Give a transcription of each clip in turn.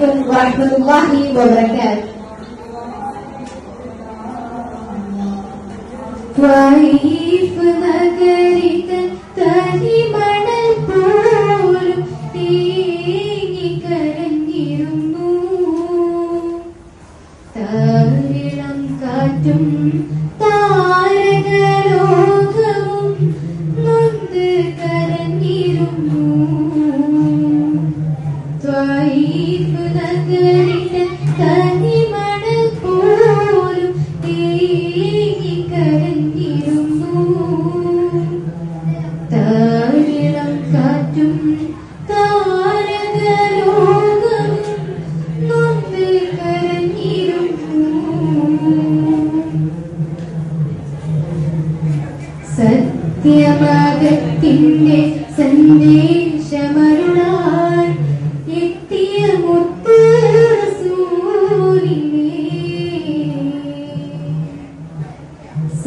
ورحمة الله وبركاته طائف നഗരിക്ക് തനി മണൽ പോലും തേങ്ങി കരഞ്ഞിരുന്നു താരിളം കാറ്റും താരകലോകവും നൊന്ത് കരഞ്ഞിരുന്നു. ത്വൈ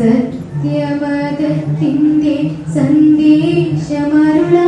സത്യമതത്തിന്റെ സന്ദേശമരുളാ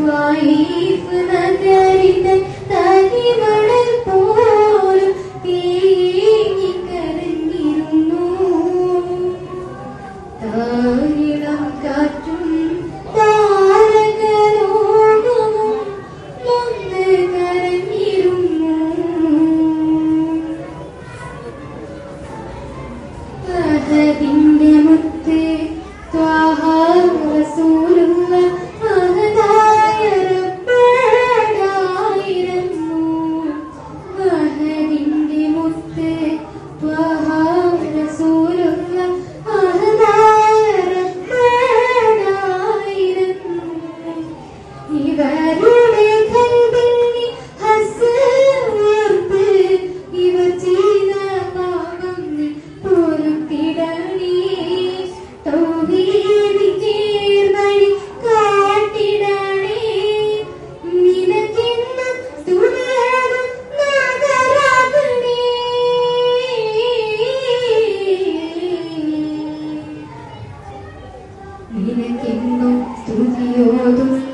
വായിപ്പ് നഗരിത തനിമണൽ പോലും തേങ്ങിക്കരഞ്ഞിരുന്നു താരിളം കാറ്റും താരകലോകവും ഒന്ന് കരഞ്ഞിരുന്നു അതിന്റെ മുത്ത് ത്വാഹ റസൂൽ 有没有都